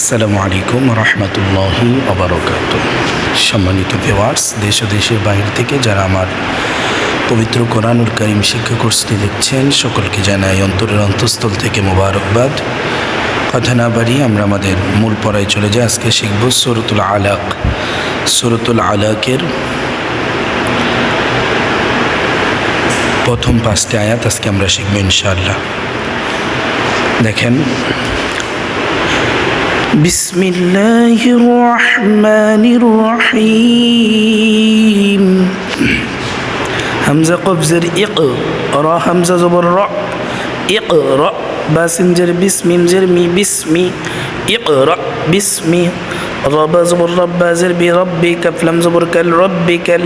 আসসালামু আলাইকুম রহমতুল্লাহি অবরকাত সম্মানিত ভিওয়ার্স দেশ ও দেশের বাইরে থেকে যারা আমার পবিত্র কোরআনুল করিম শিক্ষা কোর্সটি দেখছেন, সকলকে জানাই অন্তরের অন্তঃস্থল থেকে মোবারকবাদ। কথা না বাড়িয়ে আমরা আমাদের মূল পড়ায় চলে যাই। আজকে শিখব সরতুল আলাক। সরতুল আলাকের প্রথম পাঁচটি আয়াত আজকে আমরা শিখব ইনশাআল্লাহ। দেখেন بسم الله الرحمن الرحيم. همزة قف زر إق را همزة زبر را اقرأ. باسنجر بسم زر مي بسمي اقرأ. بسمي رب زبر رب زر بربي كف لم زبر كل ربك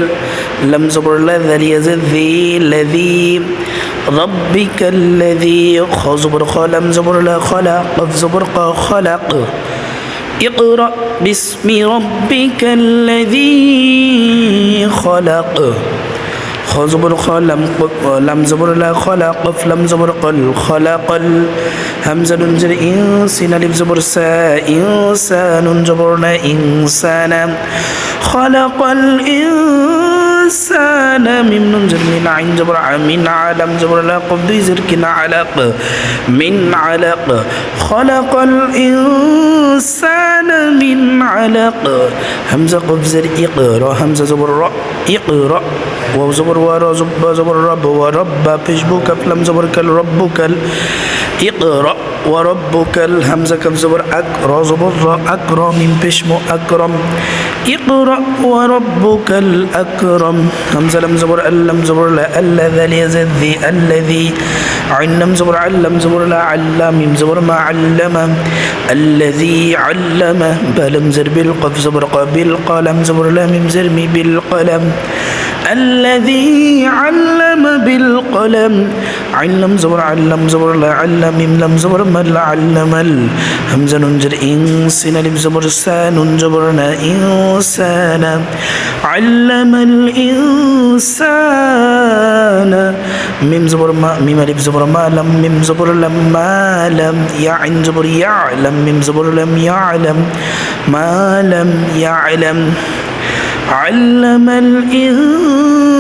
لم زبر لذا ليزر ذي الذي ربك الذي خ زبر خ لم زبر لا خلق قف زبر ق خلق. اقرأ باسم ربك الذي خلق. خ زبر خ لم زبر لا خلق قف لم زبر قل خلق ال. همزة زر إنسان ألف زبر سا إنسان جبرنا إنسانا. خلق الإنسان من ننزل من عين جبر من عالم جبر لا قبض زركنا علق من علق. خلق الإنسان من علق. همزة قبض زر إقرأ همزة زبر را إقرأ. واو زبر ورا زب زبر رب ورب بيشبوك فلم زبر كل ربك ال اقرأ. وربك الهمزة كف زبر أقرأ. زبر أقرأ. من بشمو أكرم اقرأ. وربك الأكرم. همزة لم زبر ألم زبر لا الذي يزذي الذي علم زبر علم زبر لا علم زبر ما علم. الذي علم. بلم زر بالقف زبر بالقلم زبر لا ميم زر بالقلم. الذي علم بالقلم. علم زبر علم زبر لا علم ميم لم زبر لا علم همزة ننجر إنسان لم زبر سان جبرنا إنسان علم الإنسان. ميم زبر ما ميم ألف زبر ما لم ميم زبر لم ما لم. يعن زبر يعلم ميم زبر لم يعلم ما لم يعلم. علم الإنسان.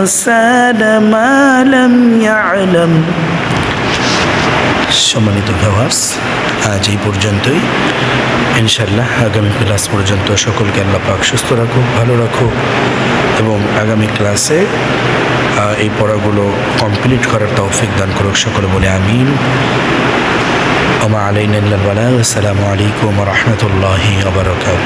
ما لم يعلم সম্মানিত ভিউয়ার্স আজ এই পর্যন্তই ইনশাল্লাহ আগামী ক্লাস পর্যন্ত সকলকে আল্লাহ পাক সুস্থ রাখুক ভালো রাখুক এবং আগামী ক্লাসে আহ, এই পড়াগুলো কমপ্লিট করার তৌফিক দান করুক সকলে বলে আমিন ওমা আলাইন আসসালামু আলাইকুম রহমতুল্লাহি আবরকাত